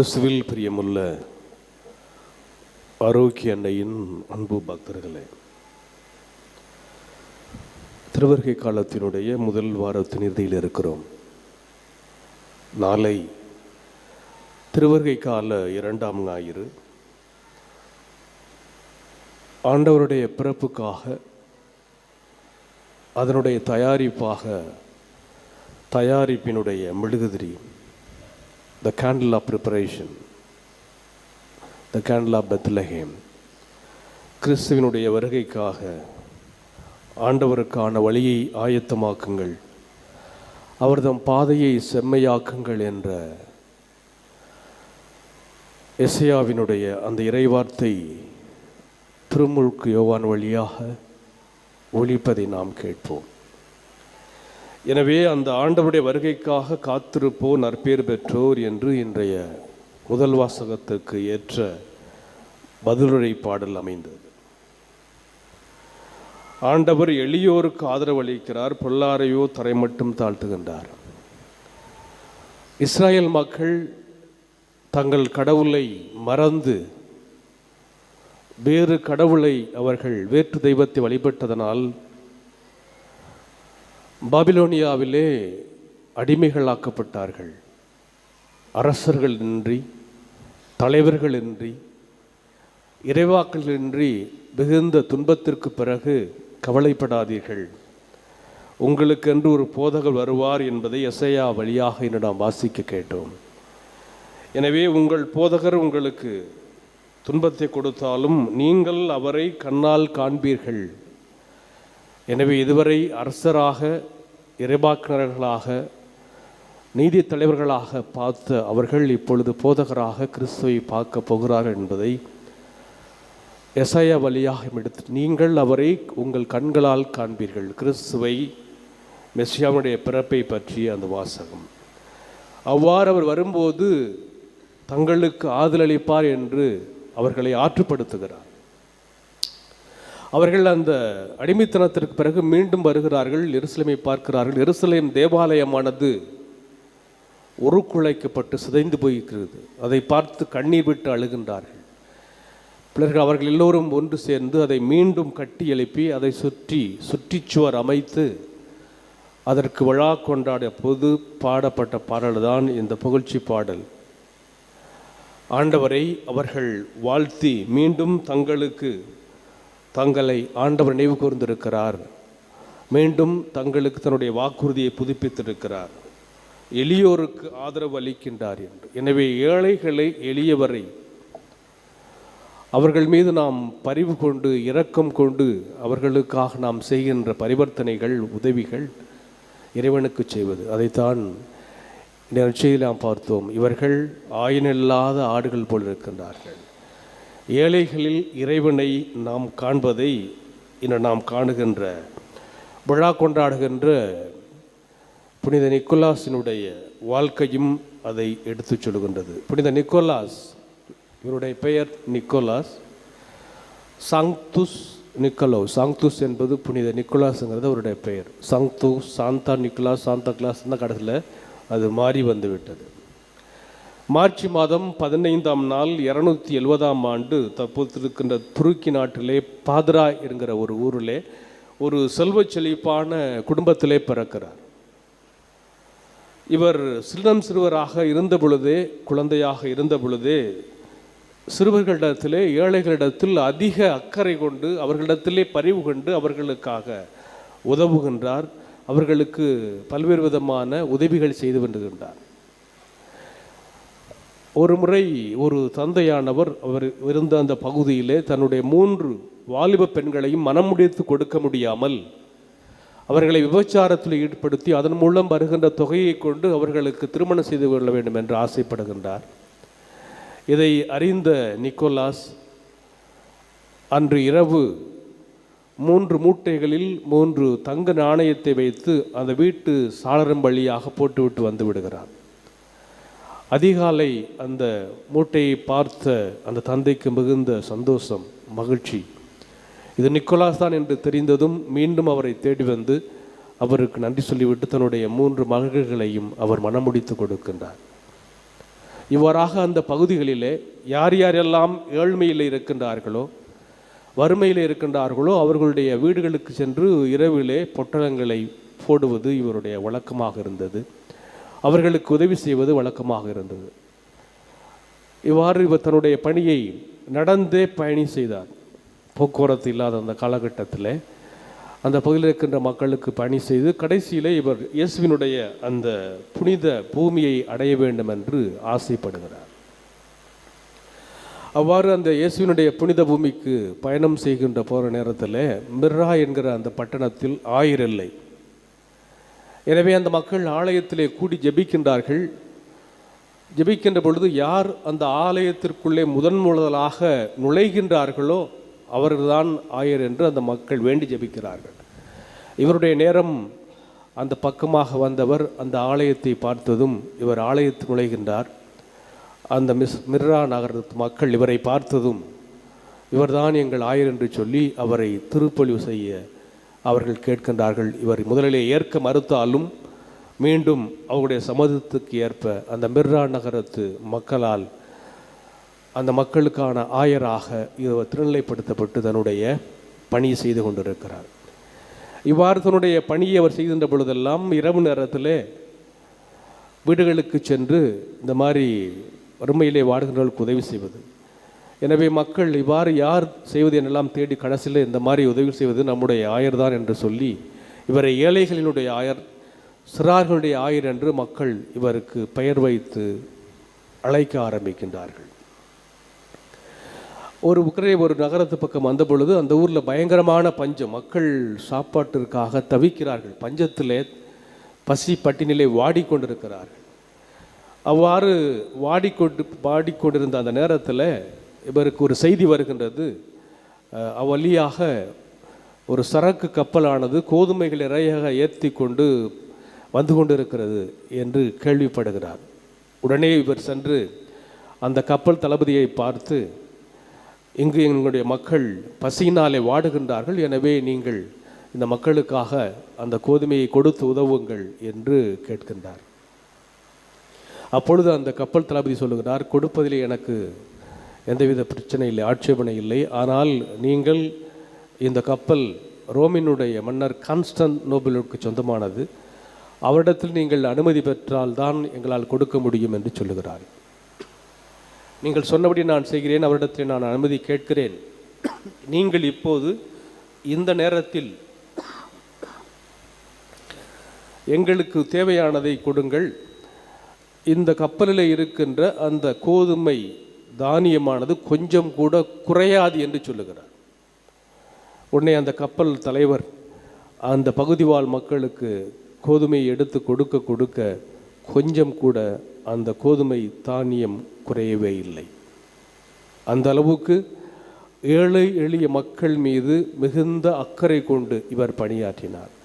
கிறிஸ்துவில் பிரியமுள்ள ஆரோக்கிய அன்னையின் அன்பு பக்தர்களே திருவருகை காலத்தினுடைய முதல் வாரத்தின் இறுதியில் இருக்கிறோம். நாளை திருவருகை கால இரண்டாம் ஞாயிறு. ஆண்டவருடைய பிறப்புக்காக அதனுடைய தயாரிப்பாக தயாரிப்பினுடைய மெழுகுதிரி the candle of preparation the candle of Bethlehem கிறிஸ்துவினுடைய வருகைக்காக ஆண்டவருக்கான வழியை ஆயத்தமாக்குங்கள். அவர்தம் பாதையை செம்மையாக்குங்கள் என்ற எசையாவினுடைய அந்த இறைவார்த்தை திருமுழுக்கு யோவான் வழியாக ஒழிப்பதை நாம் கேட்போம். எனவே அந்த ஆண்டவருடைய வருகைக்காக காத்திருப்போர் நற்பேர் பெற்றோர் என்று இன்றைய முதல் வாசகத்துக்கு ஏற்ற பதிலுரை பாடல் அமைந்தது. ஆண்டவர் எளியோருக்கு ஆதரவு அளிக்கிறார் பொல்லாரையோ தரை மட்டும் தாழ்த்துகின்றார். இஸ்ராயல் மக்கள் தங்கள் கடவுளை மறந்து வேறு கடவுளை அவர்கள் வேற்று தெய்வத்தை வழிபட்டதனால் பாபிலோனியாவிலே அடிமைகளாக்கப்பட்டார்கள். அரசர்கள் இன்றி தலைவர்கள் இன்றி இறைவாக்கள் இன்றி மிகுந்த துன்பத்திற்கு பிறகு கவலைப்படாதீர்கள். உங்களுக்கென்று ஒரு போதகர் வருவார் என்பதை எசையா வழியாக என்னிடம் நாம் வாசிக்க கேட்டோம். எனவே உங்கள் போதகர் உங்களுக்கு துன்பத்தை கொடுத்தாலும் நீங்கள் அவரை கண்ணால் காண்பீர்கள். எனவே இதுவரை அரசராக இறைபாக்கினர்களாக நீதி தலைவர்களாக பார்த்த அவர்கள் இப்பொழுது போதகராக கிறிஸ்துவை பார்க்க போகிறார் என்பதை எசைய வழியாக எடுத்து நீங்கள் அவரை உங்கள் கண்களால் காண்பீர்கள். கிறிஸ்துவை மெஸ்ஸியாவுடைய பிறப்பை பற்றிய அந்த வாசகம். அவ்வாறு அவர் வரும்போது தங்களுக்கு ஆதலளிப்பார் என்று அவர்களை ஆற்றுப்படுத்துகிறார். அவர்கள் அந்த அடிமைத்தனத்திற்கு பிறகு மீண்டும் வருகிறார்கள் எருசலேமை பார்க்கிறார்கள். எருசலேம் தேவாலயமானது ஒரு குழைக்கப்பட்டு சிதைந்து போயிருக்கிறது. அதை பார்த்து கண்ணீர் விட்டு அழுகின்றார்கள். பிறகு அவர்கள் எல்லோரும் ஒன்று சேர்ந்து அதை மீண்டும் கட்டி எழுப்பி அதை சுற்றி சுற்றிச்சுவர் அமைத்து அதற்கு விழா கொண்டாடிய பொது பாடப்பட்ட பாடல்தான் இந்த புகழ்ச்சி பாடல். ஆண்டவரை அவர்கள் வாழ்த்தி மீண்டும் தங்களுக்கு தங்களை ஆண்டவர் நினைவு கூர்ந்திருக்கிறார். மீண்டும் தங்களுக்கு தன்னுடைய வாக்குறுதியை புதுப்பித்திருக்கிறார். எளியோருக்கு ஆதரவு அளிக்கின்றார் என்று. எனவே ஏழைகளை எளியவரை அவர்கள் மீது நாம் பரிவு கொண்டு இரக்கம் கொண்டு அவர்களுக்காக நாம் செய்கின்ற பரிவர்த்தனைகள் உதவிகள் இறைவனுக்கு செய்வது. அதைத்தான் நிகழ்ச்சியில் நாம் பார்த்தோம். இவர்கள் ஆயினில்லாத ஆடுகள் போல் இருக்கின்றார்கள். ஏழைகளில் இறைவனை நாம் காண்பதை இன்று நாம் காணுகின்ற விழா கொண்டாடுகின்ற புனித நிக்கோலாஸினுடைய வாழ்க்கையும் அதை எடுத்துச் சொல்கின்றது புனித நிக்கோலாஸ் இவருடைய பெயர் நிக்கோலாஸ். சாங்துஸ் நிக்கலோ சாங்துஸ் என்பது புனித நிக்கோலாஸுங்கிறது அவருடைய பெயர். சாங்துஸ் சாந்தா நிக்கோலாஸ் சாந்தா கிளாஸ் தான் கடைசியில் அது மாறி வந்துவிட்டது. மார்ச் மாதம் பதினைந்தாம் நாள் இரநூத்தி எழுபதாம் ஆண்டு தற்போது இருக்கின்ற துருக்கி நாட்டிலே பாதரா என்கிற ஒரு ஊரிலே ஒரு செல்வ செழிப்பான குடும்பத்திலே பிறக்கிறார். இவர் சிறுனம் சிறுவராக இருந்த பொழுதே குழந்தையாக இருந்த பொழுதே சிறுவர்களிடத்திலே ஏழைகளிடத்தில் அதிக அக்கறை கொண்டு அவர்களிடத்திலே பரிவு கொண்டு அவர்களுக்காக உதவுகின்றார். அவர்களுக்கு பல்வேறு விதமான உதவிகள் செய்து வருகின்றார். ஒரு முறை ஒரு தந்தையானவர் அவர் இருந்த அந்த பகுதியிலே தன்னுடைய மூன்று வாலிப பெண்களையும் மனம் முடித்து கொடுக்க முடியாமல் அவர்களை விபச்சாரத்தில் ஈடுபடுத்தி அதன் மூலம் வருகின்ற தொகையை கொண்டு அவர்களுக்கு திருமணம் செய்து கொள்ள வேண்டும் என்று ஆசைப்படுகின்றார். இதை அறிந்த நிக்கோலாஸ் அன்று இரவு மூன்று மூட்டைகளில் மூன்று தங்க நாணயத்தை வைத்து அந்த வீட்டு சாளரம் வழியாக போட்டுவிட்டு வந்து விடுகிறார். அதிகாலை அந்த மூட்டையை பார்த்த அந்த தந்தைக்கு மிகுந்த சந்தோஷம் மகிழ்ச்சி. இது நிக்கோலாஸ் தான் என்று தெரிந்ததும் மீண்டும் அவரை தேடி வந்து அவருக்கு நன்றி சொல்லிவிட்டு தன்னுடைய மூன்று மகள்களையும் அவர் மனமுடித்து கொடுக்கின்றார். இவ்வாறாக அந்த பகுதிகளிலே யார் யாரெல்லாம் ஏழ்மையில் இருக்கின்றார்களோ வறுமையில் இருக்கின்றார்களோ அவர்களுடைய வீடுகளுக்கு சென்று இரவிலே பொட்டலங்களை போடுவது இவருடைய வழக்கமாக இருந்தது. அவர்களுக்கு உதவி செய்வது வழக்கமாக இருந்தது. இவ்வாறு இவர் தன்னுடைய பணியை நடந்தே பயணி செய்தார். போக்குவரத்து இல்லாத அந்த காலகட்டத்தில் அந்த பகுதியில் இருக்கின்ற மக்களுக்கு பணி செய்து கடைசியிலே இவர் இயேசுவினுடைய அந்த புனித பூமியை அடைய வேண்டும் என்று ஆசைப்படுகிறார். அவ்வாறு அந்த இயேசுவினுடைய புனித பூமிக்கு பயணம் செய்கின்ற போகிற நேரத்தில் மிர்ரா என்கிற அந்த பட்டணத்தில் ஆயிரம் எனவே அந்த மக்கள் ஆலயத்திலே கூடி ஜெபிக்கின்றார்கள். ஜெபிக்கின்ற பொழுது யார் அந்த ஆலயத்திற்குள்ளே முதன் முதலாக நுழைகின்றார்களோ அவர்தான் ஆயர் என்று அந்த மக்கள் வேண்டி ஜெபிக்கிறார்கள். இவருடைய நேரம் அந்த பக்கமாக வந்தவர் அந்த ஆலயத்தை பார்த்ததும் இவர் ஆலயத்தில் நுழைகின்றார். அந்த மிஸ் மிர்ரா நகரத்து மக்கள் இவரை பார்த்ததும் இவர்தான் எங்கள் ஆயர் என்று சொல்லி அவரை திருப்பொழிவு செய்ய அவர்கள் கேட்கின்றார்கள் இவர் முதலிலே ஏற்க மறுத்தாலும் மீண்டும் அவருடைய சம்மதத்துக்கு ஏற்ப அந்த மிர்ரா நகரத்து மக்களால் அந்த மக்களுக்கான ஆயராக இவர் திருநிலைப்படுத்தப்பட்டு தன்னுடைய பணியை செய்து கொண்டிருக்கிறார். இவ்வாறு தன்னுடைய பணியை அவர் செய்கின்ற பொழுதெல்லாம் இரவு நேரத்தில் வீடுகளுக்கு சென்று இந்த மாதிரி வறுமையிலே வாடுகின்றவர்களுக்கு உதவி செய்வது. எனவே மக்கள் இவ்வாறு யார் செய்வது என்றெல்லாம் தேடி கடைசியில் இந்த மாதிரி உதவி செய்வது நம்முடைய ஆயர் தான் என்று சொல்லி இவரை ஏழைகளினுடைய ஆயர் சிறார்களுடைய ஆயர் என்று மக்கள் இவருக்கு பெயர் வைத்து அழைக்க ஆரம்பிக்கின்றார்கள். ஒரு உக்கரை ஒரு நகரத்து பக்கம் வந்த பொழுது அந்த ஊரில் பயங்கரமான பஞ்சம் மக்கள் சாப்பாட்டிற்காக தவிக்கிறார்கள். பஞ்சத்திலே பசி பட்டினிலே வாடிக்கொண்டிருக்கிறார்கள். அவ்வாறு வாடிக்கொண்டு வாடிக்கொண்டிருந்த அந்த நேரத்தில் இவருக்கு ஒரு செய்தி வருகின்றது. அவ்வழியாக ஒரு சரக்கு கப்பலானது கோதுமைகளை இறையாக ஏற்றி கொண்டு வந்து கொண்டிருக்கிறது என்று கேள்விப்படுகிறார். உடனே இவர் சென்று அந்த கப்பல் தளபதியை பார்த்து இங்கு எங்களுடைய மக்கள் பசியினாலே வாடுகின்றார்கள் எனவே நீங்கள் இந்த மக்களுக்காக அந்த கோதுமையை கொடுத்து உதவுங்கள் என்று கேட்கின்றார். அப்பொழுது அந்த கப்பல் தளபதி சொல்லுகிறார் கொடுப்பதில் எனக்கு எந்தவித பிரச்சனை இல்லை ஆட்சேபனை இல்லை. ஆனால் நீங்கள் இந்த கப்பல் ரோமினுடைய மன்னர் கான்ஸ்டன் நோபலுக்கு சொந்தமானது. அவரிடத்தில் நீங்கள் அனுமதி பெற்றால் தான் எங்களால் கொடுக்க முடியும் என்று சொல்லுகிறார். நீங்கள் சொன்னபடி நான் செய்கிறேன் அவரிடத்தில் நான் அனுமதி கேட்கிறேன். நீங்கள் இப்போது இந்த நேரத்தில் எங்களுக்கு தேவையானதை கொடுங்கள். இந்த கப்பலில் இருக்கின்ற அந்த கோதுமை தானியமானது கொஞ்சம் கூட குறையாது என்று சொல்லுகிறார். உடனே அந்த கப்பல் தலைவர் அந்த பகுதி வாழ் மக்களுக்கு கோதுமையை எடுத்து கொடுக்க கொடுக்க கொஞ்சம் கூட அந்த கோதுமை தானியம் குறையவே இல்லை. அந்த அளவுக்கு ஏழை எளிய மக்கள் மீது மிகுந்த அக்கறை கொண்டு இவர் பணியாற்றினார்.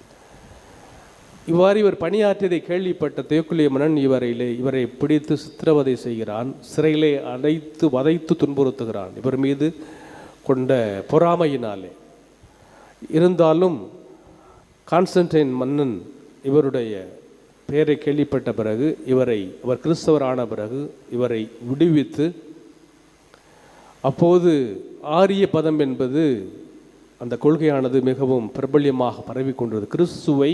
இவ்வாறு இவர் பணியாற்றியதை கேள்விப்பட்ட தேக்குலிய மன்னன் இவரையிலே இவரை பிடித்து சித்திரவதை செய்கிறான் சிறையிலே அடைத்து வதைத்து துன்புறுத்துகிறான் இவர் மீது கொண்ட பொறாமையினாலே. இருந்தாலும் கான்ஸ்டன்டைன் மன்னன் இவருடைய பெயரை கேள்விப்பட்ட பிறகு இவரை இவர் கிறிஸ்தவரான பிறகு இவரை விடுவித்து அப்போது ஆரிய பதம் என்பது அந்த கொள்கையானது மிகவும் பிரபல்யமாக பரவி கொண்டது கிறிஸ்துவை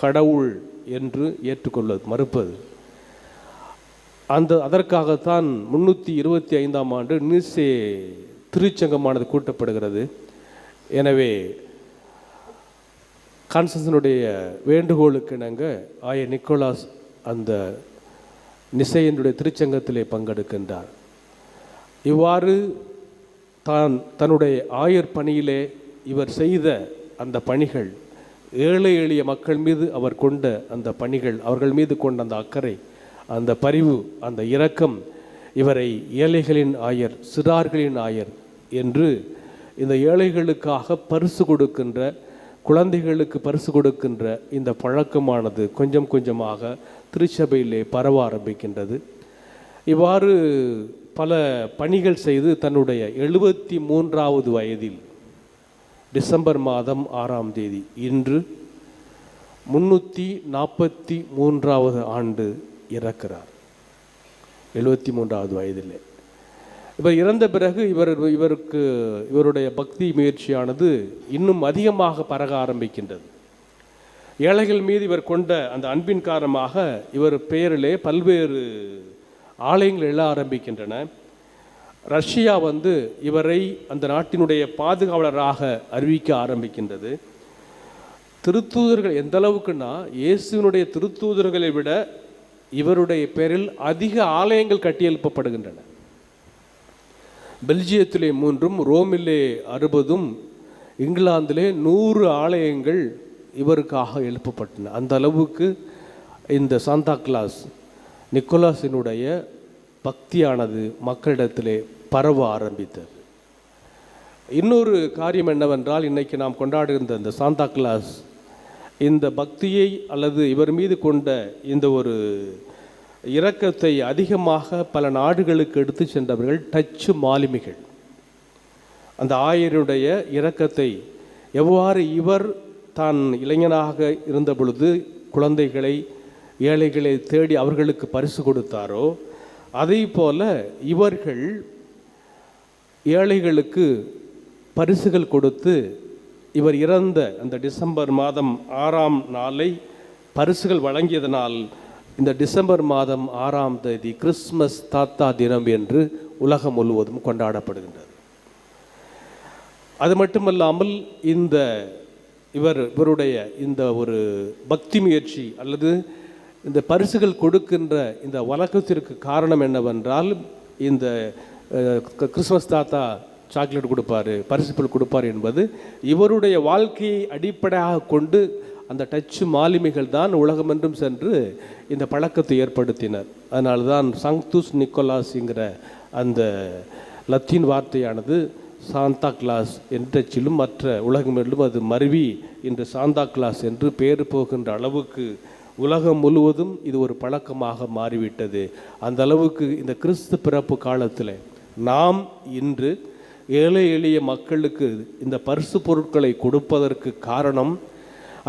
கடவுள் என்று ஏற்றுக்கொள்வது மறுப்பது. அந்த அதற்காகத்தான் முன்னூற்றி இருபத்தி ஐந்தாம் ஆண்டு நிசே திருச்சங்கமானது கூட்டப்படுகிறது. எனவே கான்ஸ்டன்சனுடைய வேண்டுகோளுக்கு இணங்க ஆய நிக்கோலாஸ் அந்த நிசையனுடைய திருச்சங்கத்திலே பங்கெடுக்கின்றார். இவ்வாறு தான் தன்னுடைய ஆயர் பணியிலே இவர் செய்த அந்த பணிகள் ஏழை எளிய மக்கள் மீது அவர் கொண்ட அந்த பணிகள் அவர்கள் மீது கொண்ட அந்த அக்கறை அந்த பரிவு அந்த இரக்கம் இவரை ஏழைகளின் ஆயர் சிறார்களின் ஆயர் என்று இந்த ஏழைகளுக்காக பரிசு கொடுக்கின்ற குழந்தைகளுக்கு பரிசு கொடுக்கின்ற இந்த பழக்கமானது கொஞ்சம் கொஞ்சமாக திருச்சபையிலே பரவ ஆரம்பிக்கின்றது. இவ்வாறு பல பணிகள் செய்து தன்னுடைய எழுபத்தி மூன்றாவது வயதில் டிசம்பர் மாதம் ஆறாம் தேதி. இன்று முன்னூற்றி நாற்பத்தி மூன்றாவது ஆண்டு இறக்கிறார். எழுபத்தி மூன்றாவது வயதிலே. இவர் இறந்த பிறகு இவர் இவருக்கு இவருடைய பக்தி முயற்சியானது இன்னும் அதிகமாக பரக ஆரம்பிக்கின்றது. ஏழைகள் மீது இவர் கொண்ட அந்த அன்பின் காரணமாக இவர் பெயரிலே பல்வேறு ஆலயங்கள் எழ ஆரம்பிக்கின்றன. ரஷ்யா வந்து இவரை அந்த நாட்டினுடைய பாதுகாவலராக அறிவிக்க ஆரம்பிக்கின்றது. திருத்தூதர்கள் எந்த அளவுக்குன்னா இயேசுவினுடைய திருத்தூதர்களை விட இவருடைய பேரில் அதிக ஆலயங்கள் கட்டியெழுப்பப்படுகின்றன பெல்ஜியத்திலே மூன்றும் ரோமிலே அறுபதும் இங்கிலாந்திலே நூறு ஆலயங்கள் இவருக்காக எழுப்பப்பட்டன. அந்த அளவுக்கு இந்த சாந்தா கிளாஸ் நிக்கோலாஸினுடைய பக்தியானது மக்களிடத்திலே பரவ ஆரம்பித்தது. இன்னொரு காரியம் என்னவென்றால் இன்னைக்கு நாம் கொண்டாடுகின்ற இந்த சாந்தா கிளாஸ் இந்த பக்தியை அல்லது இவர் மீது கொண்ட இந்த ஒரு இரக்கத்தை அதிகமாக பல நாடுகளுக்கு எடுத்து சென்றவர்கள் டச்சு மாலுமிகள். அந்த ஆயருடைய இரக்கத்தை எவ்வாறு இவர் தான் இளைஞனாக இருந்த பொழுது குழந்தைகளை ஏழைகளை தேடி அவர்களுக்கு பரிசு கொடுத்தாரோ அதே போல் இவர்கள் ஏழைகளுக்கு பரிசுகள் கொடுத்து இவர் இறந்த அந்த டிசம்பர் மாதம் ஆறாம் நாளை பரிசுகள் வழங்கியதனால் இந்த டிசம்பர் மாதம் ஆறாம் தேதி கிறிஸ்மஸ் தாத்தா தினம் என்று உலகம் முழுவதும் கொண்டாடப்படுகின்றது. அது மட்டுமல்லாமல் இந்த இவர் இவருடைய இந்த ஒரு பக்தி முயற்சி அல்லது இந்த பரிசுகள் கொடுக்கின்ற இந்த வழக்கத்திற்கு காரணம் என்னவென்றால் இந்த கிறிஸ்மஸ் தாத்தா சாக்லேட் கொடுப்பாரு பரிசுகள் கொடுப்பார் என்பது இவருடைய வாழ்க்கையை அடிப்படையாக கொண்டு அந்த டச்சு மாலுமிகள் தான் உலகமென்றும் சென்று இந்த பழக்கத்தை ஏற்படுத்தினர். அதனால தான் சங்தூஸ் நிக்கோலாஸ்ங்கிற அந்த லத்தீன் வார்த்தையானது சாந்தா கிளாஸ் என்றச்சிலும் மற்ற உலகமெல்லும் அது மருவி இன்று சாந்தா கிளாஸ் என்று பேர் போகின்ற அளவுக்கு உலகம் முழுவதும் இது ஒரு பழக்கமாக மாறிவிட்டது. அந்த அளவுக்கு இந்த கிறிஸ்து பிறப்பு காலத்தில் நாம் இன்று ஏழை எளிய மக்களுக்கு இந்த பரிசு பொருட்களை கொடுப்பதற்கு காரணம்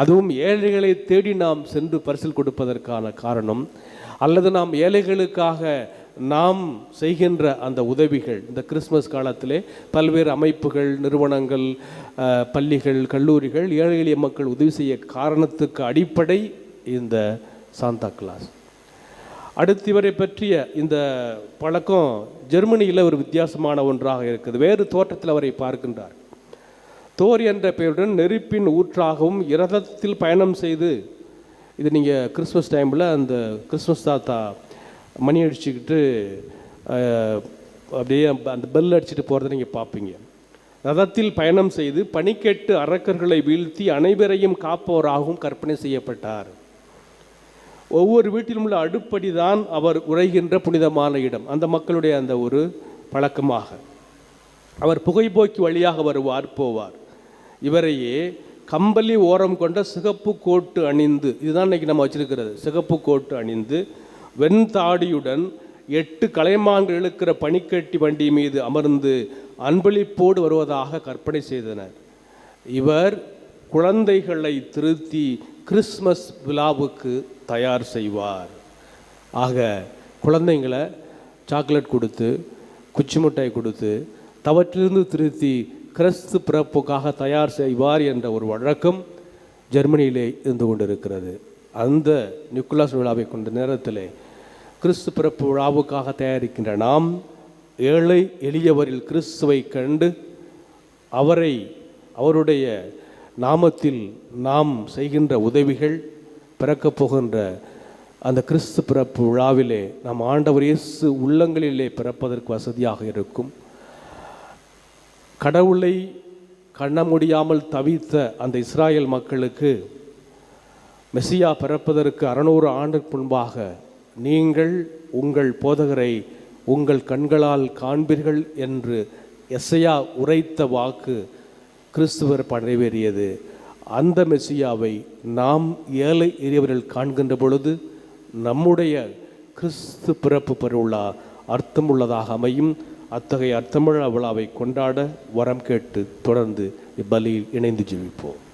அதுவும் ஏழைகளை தேடி நாம் சென்று பரிசில் கொடுப்பதற்கான காரணம் அல்லது நாம் ஏழைகளுக்காக நாம் செய்கின்ற அந்த உதவிகள். இந்த கிறிஸ்மஸ் காலத்திலே பல்வேறு அமைப்புகள் நிறுவனங்கள் பள்ளிகள் கல்லூரிகள் ஏழை எளிய மக்கள் உதவி செய்ய காரணத்துக்கு அடிப்படை இந்த சாந்தா கிளாஸ் அடுத்து இவரை பற்றிய இந்த பழக்கம் ஜெர்மனியில் ஒரு வித்தியாசமான ஒன்றாக இருக்குது. வேறு தோற்றத்தில் அவரை பார்க்கின்றார். தோர் என்ற பெயருடன் நெருப்பின் ஊற்றாகவும் இரதத்தில் பயணம் செய்து இது நீங்கள் கிறிஸ்மஸ் டைமில் அந்த கிறிஸ்மஸ் தாத்தா மணி அடிச்சுக்கிட்டு அப்படியே அந்த பெல் அடிச்சுட்டு போகிறத நீங்கள் பார்ப்பீங்க. ரதத்தில் பயணம் செய்து பனிக்கெட்டு அரக்கர்களை வீழ்த்தி அனைவரையும் காப்பவராகவும் கற்பனை செய்யப்பட்டார். ஒவ்வொரு வீட்டிலும் உள்ள அடுப்படி தான் அவர் உரைகின்ற புனிதமான இடம். அந்த மக்களுடைய அந்த ஒரு பழக்கமாக. அவர் புகைப்போக்கி வழியாக வருவார் போவார். இவரையே கம்பளி ஓரம் கொண்ட சிகப்பு கோட்டு அணிந்து இதுதான் இன்னைக்கு நம்ம வச்சிருக்கிறது சிகப்பு கோட்டு அணிந்து வெண்தாடியுடன் எட்டு கலைமான்கள் இழுக்கிற பனிக்கட்டி வண்டி மீது அமர்ந்து அன்பளிப்போடு வருவதாக கற்பனை செய்தனர். இவர் குழந்தைகளை திருத்தி கிறிஸ்மஸ் விழாவுக்கு தயார் செய்வார். ஆக குழந்தைங்களை சாக்லேட் கொடுத்து குச்சி மிட்டாய் கொடுத்து தவற்றிலிருந்து திருத்தி கிறிஸ்து பிறப்புக்காக தயார் செய்வார் என்ற ஒரு வழக்கம் ஜெர்மனியிலே இருந்து கொண்டிருக்கிறது. அந்த நிக்குலாஸ் விழாவை கொண்ட நேரத்தில் கிறிஸ்து பிறப்பு விழாவுக்காக தயாரிக்கின்ற நாம் ஏழை எளியவரில் கிறிஸ்துவை கண்டு அவரை அவருடைய நாமத்தில் நாம் செய்கின்ற உதவிகள் பிறக்கப் போகின்ற அந்த கிறிஸ்து பிறப்பு விழாவிலே நம் ஆண்டவர் இயேசு உள்ளங்களிலே பிறப்பதற்கு வசதியாக இருக்கும். கடவுளை கண்ண முடியாமல் தவித்த அந்த இஸ்ராயேல் மக்களுக்கு மெசியா பிறப்பதற்கு அறநூறு ஆண்டுக்கு முன்பாக நீங்கள் உங்கள் போதகரை உங்கள் கண்களால் காண்பீர்கள் என்று எஸ்ஐயா உரைத்த வாக்கு கிறிஸ்துவர் நிறைவேறியது அந்த மெசியாவை நாம் ஏழை எளியவர்கள் காண்கின்ற பொழுது நம்முடைய கிறிஸ்து பிறப்பு பெருவிழா அர்த்தமுள்ளதாக அமையும். அத்தகைய அர்த்தமுள்ள விழாவை கொண்டாட வரம் கேட்டு தொடர்ந்து இப்பலியில் இணைந்து ஜெபிப்போம்.